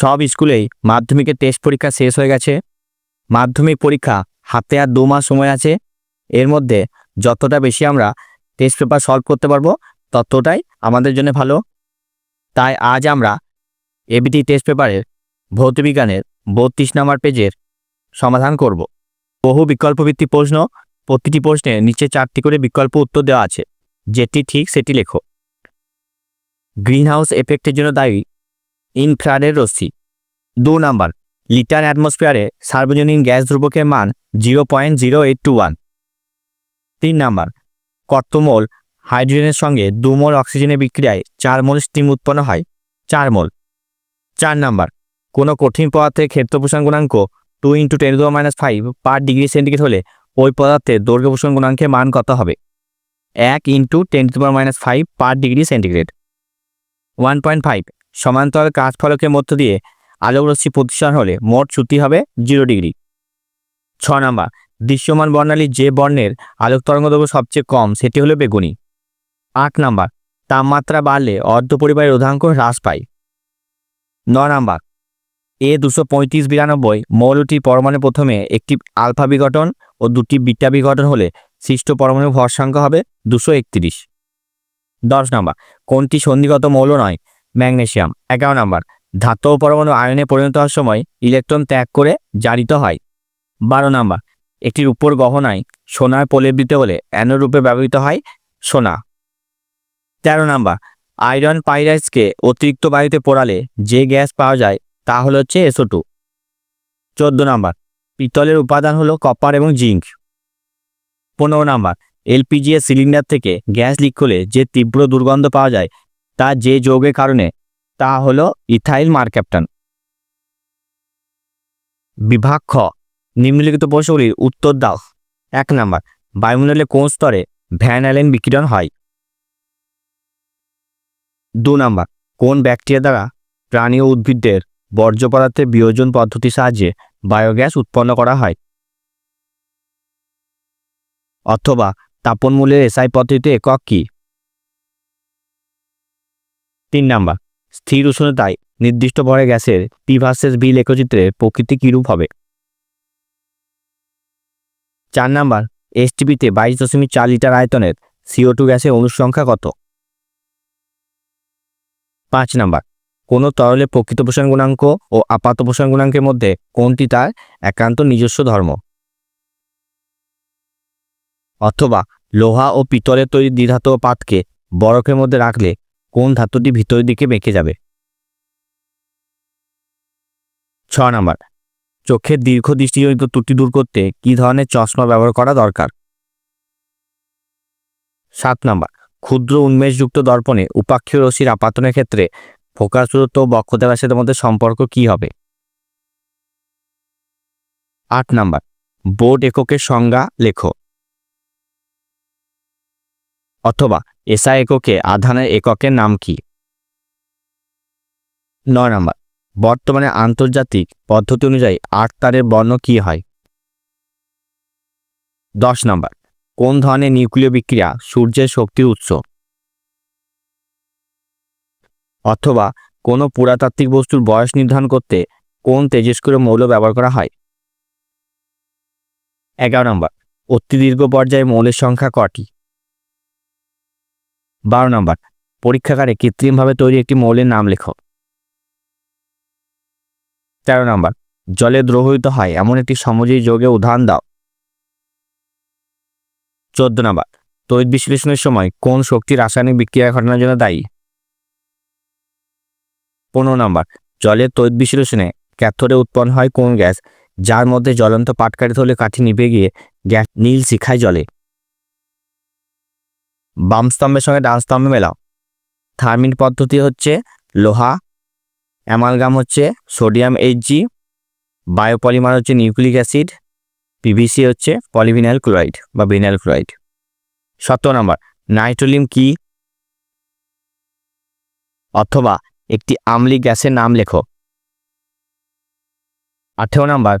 সব স্কুলেই মাধ্যমিকের টেস্ট পরীক্ষা শেষ হয়ে গেছে। মাধ্যমিক পরীক্ষা হাতে আর দু মাস সময় আছে। এর মধ্যে যতটা বেশি আমরা টেস্ট পেপার সলভ করতে পারব, ততটাই আমাদের জন্য ভালো। তাই আজ আমরা এবিটি টেস্ট পেপারের ভৌতবিজ্ঞানের বত্রিশ নম্বর পেজের সমাধান করব। বহু বিকল্পভিত্তিক প্রশ্ন, প্রতিটি প্রশ্নে নিচে চারটি করে বিকল্প উত্তর দেওয়া আছে। যেটি ঠিক সেটি লেখো। গ্রিনহাউস এফেক্টের জন্য দায়ী ইনফ্রারেড রশ্মি দু নম্বর, লিটার অ্যাটমসফিয়ারে সার্বজনীন গ্যাস ধ্রুবকের মান zero point zero eight two one. তিন নম্বর, কর্তমোল হাইড্রোজেনের সঙ্গে দু মোল অক্সিজেনের বিক্রিয়ায় চার মোল স্টিম উৎপন্ন হয়। চার মোল। চার নম্বর, কোনো কঠিন পদার্থের ক্ষেত্র পোষণ গুণাঙ্ক two into ten to minus five per degree centigrade হলে ওই পদার্থের দৈর্ঘ্য পোষণ গুণাঙ্কের মান কত হবে? এক into ten to minus five per degree centigrade one point five সমান্তরাল কাঁচ ফলকের মধ্য দিয়ে আলোকরশ্মি প্রতিসরণ হলে মোট চ্যুতি হবে জিরো ডিগ্রি ছ নাম্বার, দৃশ্যমান বর্ণালীর যে বর্ণের আলোক তরঙ্গদৈর্ঘ্য সবচেয়ে কম, সেটি হলো বেগুনি। আট নাম্বার, তাপমাত্রা বাড়লে অর্ধ পরিবারের রোধাঙ্ক হ্রাস পায়। ন নাম্বার, এ দুশো পঁয়ত্রিশ বিরানব্বই মৌলটির পরমাণু প্রথমে একটি আলফা বিঘটন ও দুটি বিটা বিঘটন হলে সৃষ্ট পরমাণু ভর সংখ্যা হবে দুশো একত্রিশ। দশ নাম্বার, কোনটি সন্ধিগত মৌল নয় ম্যাগনেসিয়াম। এগারো নাম্বার, ধাতব পরমাণু আয়নে পরিণত হওয়ার সময় ইলেকট্রন ত্যাগ করে জারিত হয়। বারো নাম্বার, একটি উপর গহনায় সোনার পলেবৃত হলে অ্যানোড রূপে ব্যবহৃত হয় সোনা। তেরো নাম্বার, আয়রন পাইরাইসকে অতিরিক্ত বায়ুতে পোড়ালে যে গ্যাস পাওয়া যায় তা হলো হচ্ছে এসও টু। চোদ্দ নাম্বার, পিতলের উপাদান হলো কপার এবং জিঙ্ক পনেরো নাম্বার, এলপিজি এর সিলিন্ডার থেকে গ্যাস লিক হলে যে তীব্র দুর্গন্ধ পাওয়া যায় তা যে যৌগের কারণে, তা হল ইথাইল মারক্যাপ্টন বিভাগ খ, নিম্নলিখিত প্রশ্নগুলির উত্তর দাও। এক নাম্বার, বায়ুমণ্ডলে কোন স্তরে ভ্যান অ্যালেন বিকিরণ হয়? দু নাম্বার, কোন ব্যাকটেরিয়া দ্বারা প্রাণী ও উদ্ভিদদের বর্জ্য পদার্থের বিয়োজন পদ্ধতির সাহায্যে বায়োগ্যাস উৎপন্ন করা হয়? অথবা তাপনমূল্যের এসআই পদ্ধতিতে একক কি? তিন নাম্বার, স্থির উষ্ণতায় নির্দিষ্ট ভরে গ্যাসের পি ভার্সেস বি লেখচিত্রের প্রকৃতি কিরূপ হবে? চার নাম্বার এসটিপিতে বাইশ দশমিক চার লিটার আয়তনের সিও টু গ্যাসের অনুসংখ্যা কত? পাঁচ নাম্বার, কোনো তরলের প্রকৃত পোষণ গুণাঙ্ক ও আপাত পোষণ গুণাঙ্কের মধ্যে কোনটি তার একান্ত নিজস্ব ধর্ম? অথবা, লোহা ও পিতলের তৈরি দ্বিধাত পাতকে বরফের মধ্যে রাখলে কোন ধাতুটি ভিতরের দিকে বেঁকে যাবে? ছ নম্বর। চোখের দীর্ঘ দৃষ্টিজনিত ত্রুটি দূর করতে কী ধরনের চশমা ব্যবহার করা দরকার? সাত নম্বর। ক্ষুদ্র উন্মেষযুক্ত দর্পণে উপাক্ষীয় রশ্মির আপাতনের ক্ষেত্রে ফোকাস দূরত্ব ও বক্ষতা ব্যাসের মধ্যে সম্পর্ক কি হবে? আট নাম্বার। বোর্ড এককের সংজ্ঞা লেখো। অথবা এসআই এককে আধানের এককের নাম কি? নয় নম্বর। বর্তমানে আন্তর্জাতিক পদ্ধতি অনুযায়ী আট তারের বর্ণ কি হয়? দশ নম্বর। কোন ধরনের নিউক্লিয় বিক্রিয়া সূর্যের শক্তির উৎস? অথবা কোনো পুরাতাত্ত্বিক বস্তুর বয়স নির্ধারণ করতে কোন তেজস্ক্রিয় মৌল ব্যবহার করা হয়? এগারো নম্বর। অতি দীর্ঘ পর্যায়ে মৌলের সংখ্যা কটি? বারো নম্বর। পরীক্ষাগারে কৃত্রিমভাবে তৈরি একটি মৌলের নাম লেখো। তেরো নম্বর। জলে দ্রোহিত হয়, এমন একটি সমজয়ী যোগে উদাহরণ দাও। চোদ্দ নম্বর। তড়িৎ বিশ্লেষণের সময় কোন শক্তি রাসায়নিক বিক্রিয়া ঘটনার জন্য দায়ী? পনেরো নম্বর। জলের তড়িৎ বিশ্লেষণে ক্যাথোডে উৎপন্ন হয় কোন গ্যাস, যার মধ্যে জ্বলন্ত পাটকাঠি হলে কাঠি নিভে গিয়ে গ্যাস নীল শিখায় জলে? বাম স্তম্ভের সঙ্গে ডান স্তম্ভে মেলাও। থার্মিন পদ্ধতি হচ্ছে লোহা, অ্যামালগাম হচ্ছে সোডিয়াম এইচজি বায়োপলিমার হচ্ছে নিউক্লিক অ্যাসিড পিভিসি হচ্ছে পলিভিনাইল ক্লোরাইড বা ভিনাইল ক্লোরাইড। সতেরো নম্বর নাইট্রোলিম কি? অথবা একটি আম্লিক গ্যাসের নাম লেখো। আঠেরো নাম্বার,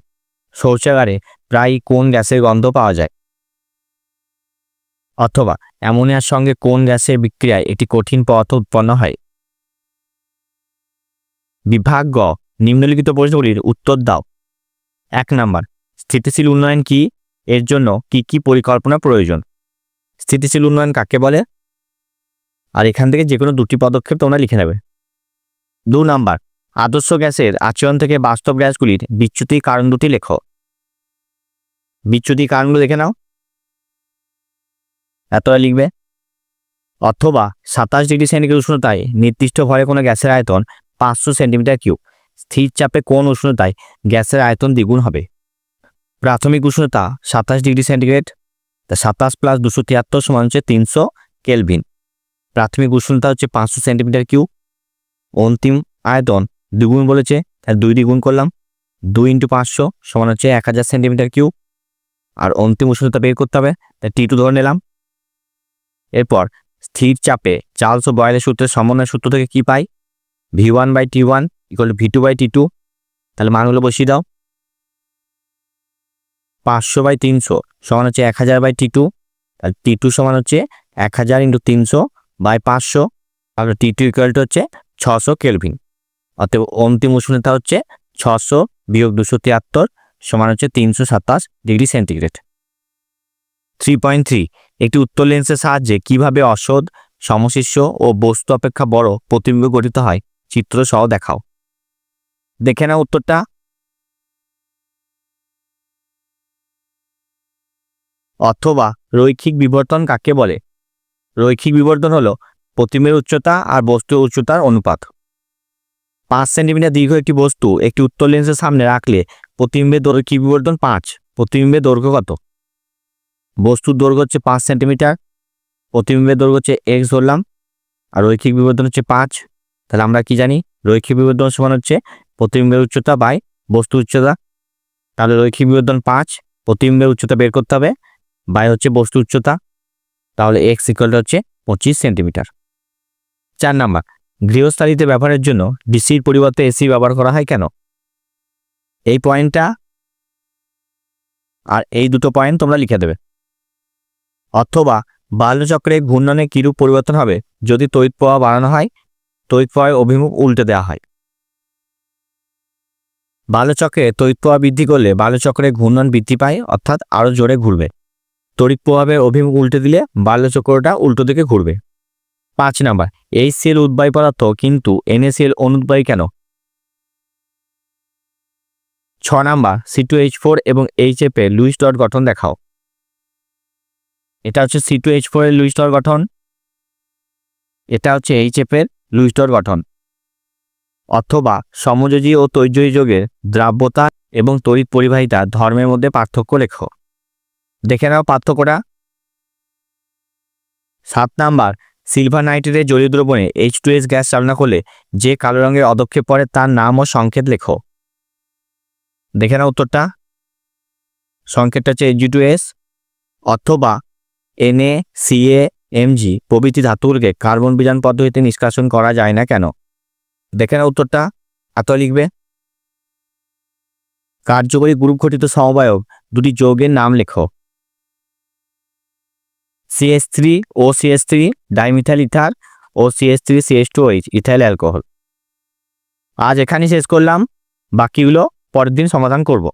শৌচাগারে প্রায় কোন গ্যাসের গন্ধ পাওয়া যায়? অথবা অ্যামোনিয়ার সঙ্গে কোন গ্যাসের বিক্রিয়ায় একটি কঠিন পদার্থ উৎপন্ন হয়। বিভাগ গ, নিম্নলিখিত প্রশ্নগুলির উত্তর দাও। এক নাম্বার, স্থিতিশীল উন্নয়ন কি? এর জন্য কি কি পরিকল্পনা প্রয়োজন? স্থিতিশীল উন্নয়ন কাকে বলে? আর এখান থেকে যে কোনো দুটি পদক্ষেপ তোমরা লিখে নেবে। দু নাম্বার, আদর্শ গ্যাসের আচরণ থেকে বাস্তব গ্যাসগুলির বিচ্যুতির কারণ দুটি লেখো। বিচ্যুতির কারণগুলো দেখে নাও। এতটা লিখবে? অথবা সাতাশ ডিগ্রি সেন্টিগ্রেড উষ্ণতায় নির্দিষ্ট ভরে কোনো গ্যাসের আয়তন পাঁচশো সেন্টিমিটার কিউব। স্থির চাপে কোন উষ্ণতায় গ্যাসের আয়তন দ্বিগুণ হবে? প্রাথমিক উষ্ণতা সাতাশ ডিগ্রি সেন্টিগ্রেড, তা সাতাশ প্লাস দুশো তিয়াত্তর সমান হচ্ছে তিনশো কেলভিন। প্রাথমিক উষ্ণতা হচ্ছে পাঁচশো সেন্টিমিটার কিউব। অন্তিম আয়তন দ্বিগুণ বলেছে, তাই দুই দ্বিগুণ করলাম। দুই ইন্টু পাঁচশো সমান হচ্ছে এক হাজার সেন্টিমিটার কিউব। আর অন্তিম উষ্ণতা বের করতে হবে, তাই টি টু ধরে নিলাম। এরপর স্থির চাপে চার্লস বয়েলের সূত্রের সমন্বয় সূত্র থেকে কি পাই? V one by T one equal V two by T two তাহলে মানগুলো বসিয়ে দাও। পাঁচশো বাই তিনশো সমান হচ্ছে এক হাজার বাই টি টু আর টি টু সমান হচ্ছে এক হাজার ইন্টু তিনশো বাই পাঁচশো। তাহলে টি টু ইকুয়াল টু হচ্ছে ছশো কেলভিন অতএব অন্তিম উষ্ণতা হচ্ছে ছশো বিয়োগ দুশো তিয়াত্তর সমান হচ্ছে তিনশো সাতাশ degree centigrade three point three, একটি উত্তর লেন্সের সাহায্যে কীভাবে অসৎ সমশিষ্য ও বস্তু অপেক্ষা বড় প্রতিবিম্ব গঠিত হয় চিত্র সহ দেখাও। দেখে নাও উত্তরটা। অথবা রৈখিক বিবর্তন কাকে বলে? রৈখিক বিবর্তন হলো প্রতিমের উচ্চতা আর বস্তুর উচ্চতার অনুপাত। পাঁচ সেন্টিমিটার দীর্ঘ একটি বস্তু একটি উত্তর লেন্সের সামনে রাখলে প্রতিবিম্বের রৈখিক বিবর্তন? পাঁচ। প্রতিবিম্বের দৈর্ঘ্য কত? বস্তুর দৈর্ঘ্য হচ্ছে পাঁচ সেন্টিমিটার, প্রতিবিম্বের দৈর্ঘ্য হচ্ছে এক্স ধরলাম, আর রৈখিক বিবর্তন হচ্ছে পাঁচ। তাহলে আমরা কি জানি? রৈখিক বিবর্তন সমান হচ্ছে প্রতিবিম্বের উচ্চতা বাই বস্তু উচ্চতা। তাহলে রৈখিক বিবর্তন পাঁচ, প্রতিবিম্বের উচ্চতা বের করতে হবে, বাই হচ্ছে বস্তু উচ্চতা। তাহলে এক্স ইকুয়ালটা হচ্ছে পঁচিশ সেন্টিমিটার। চার নাম্বার, গৃহস্থালিতে ব্যবহারের জন্য ডিসির পরিবর্তে এসি ব্যবহার করা হয় কেন? এই পয়েন্টটা আর এই দুটো পয়েন্ট তোমরা লিখে দেবে। অথবা বাল্যচক্রে ঘূর্ণনে কিরূপ পরিবর্তন হবে? যদি তড়িৎ প্রবাহ বাড়ানো হয় তড়িৎ প্রবাহের অভিমুখ উল্টে দেওয়া হয়। বাল্যচক্রে তড়িৎ প্রবাহ বৃদ্ধি করলে বাল্যচক্রে ঘূর্ণন বৃদ্ধি পায়, অর্থাৎ আরও জোরে ঘুরবে। তড়িৎ প্রভাবের অভিমুখ উল্টে দিলে বাল্যচক্রটা উল্টো দিকে ঘুরবে। পাঁচ নাম্বার, এই সেল উদ্বায়ী পদার্থ কিন্তু এনএসিএল অনুদ্বায়ী কেন? ছ number C two H four এবং এইচ এর লুইস ডট গঠন দেখাও। এটা হচ্ছে সি টু এইচ ফোর এর লুইস ডট গঠন। এটা হচ্ছে এইচ এফ এর লুইস ডট গঠন। অথবা সমযোজী ও তৈজয়ী যোগের দ্রাব্যতা এবং তড়িৎ পরিবাহিতা ধর্মের মধ্যে পার্থক্য লেখো। দেখে নাও পার্থক্যটা। সাত নাম্বার, সিলভার নাইট্রেটের জলীয় দ্রবণে এইচ টু এস গ্যাস চালনা করলে যে কালো রঙের অদক্ষেপ পড়ে তার নাম ও সংকেত লেখো। দেখে নাও উত্তরটা। সংকেতটা হচ্ছে এইচ টু এস অথবা এনএ সিএ এমজি প্রভৃতি ধাতুগুলোকে কার্বন বিজান পদ্ধতিতে নিষ্কাশন করা যায় না কেন? দেখে না উত্তরটা। এত লিখবে। কার্যকরী গ্রুপ ঘটিত সমবায়ক দুটি যৌগের নাম লেখো। সিএস থ্রি ও সিএস থ্রি ডাইমিথাইল ইথার ও CS three CS two H ethyl alcohol আজ এখানেই শেষ করলাম। বাকিগুলো পরের দিন সমাধান করব।